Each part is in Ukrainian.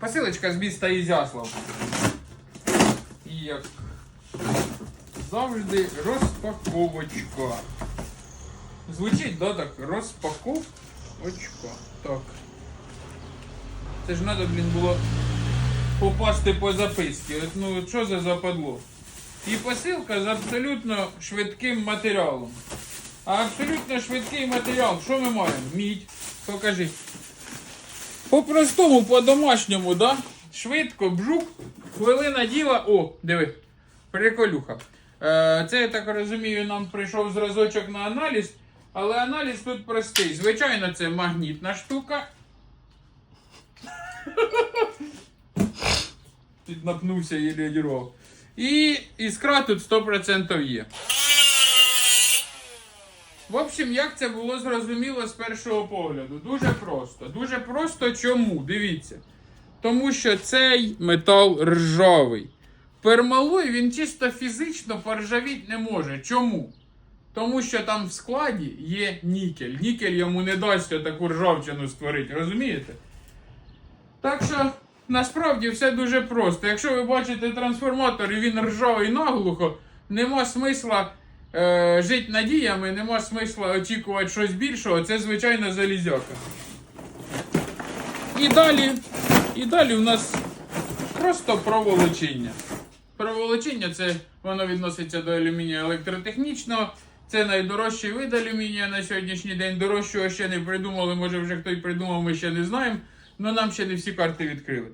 Посилочка з міста Ізяслав. І як завжди розпаковочка. Звучить, да, так? Розпаковочка. Так. Це ж треба, блін, було попасти по записці. Ну, що за западло? І посилка з абсолютно швидким матеріалом. А абсолютно швидкий матеріал, що ми маємо? Мідь. Покажи. По-простому, по-домашньому, да? Швидко, бжук, хвилина діла. О, диви, приколюха. Е, це, я так розумію, нам прийшов зразочок на аналіз, але аналіз тут простий. Звичайно, це магнітна штука. Піднапнувся і лідірував. І іскра тут 100% є. В общем, як це було зрозуміло з першого погляду? Дуже просто. Дуже просто чому? Дивіться. Тому що цей метал ржавий. Пермалой він чисто фізично поржавіть не може. Чому? Тому що там в складі є нікель. Нікель йому не дасть таку ржавчину створити, розумієте? Так що насправді все дуже просто. Якщо ви бачите трансформатор і він ржавий наглухо, нема смисла е, жити надіями, нема смисла очікувати щось більшого, це звичайно залізяка. І далі, і далі у нас просто проволочіння. Проволочіння це воно відноситься до алюмінія електротехнічного. Це найдорожчий вид алюмінія на сьогоднішній день. Дорожчого ще не придумали, може вже хтось придумав, ми ще не знаємо. але нам ще не всі карти відкрили.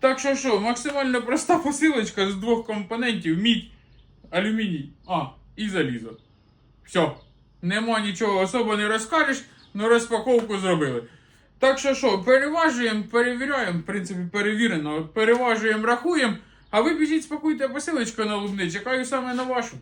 Так що що, максимально проста посилочка з двох компонентів: мідь, алюміній, а, і залізо. Все. Нема нічого особо не розкажеш, але розпаковку зробили. Так що що, переважуємо, перевіряємо, в принципі, перевірено, переважуємо, рахуємо. А ви біжіть, спакуйте посилочку на лубни, чекаю саме на вашу.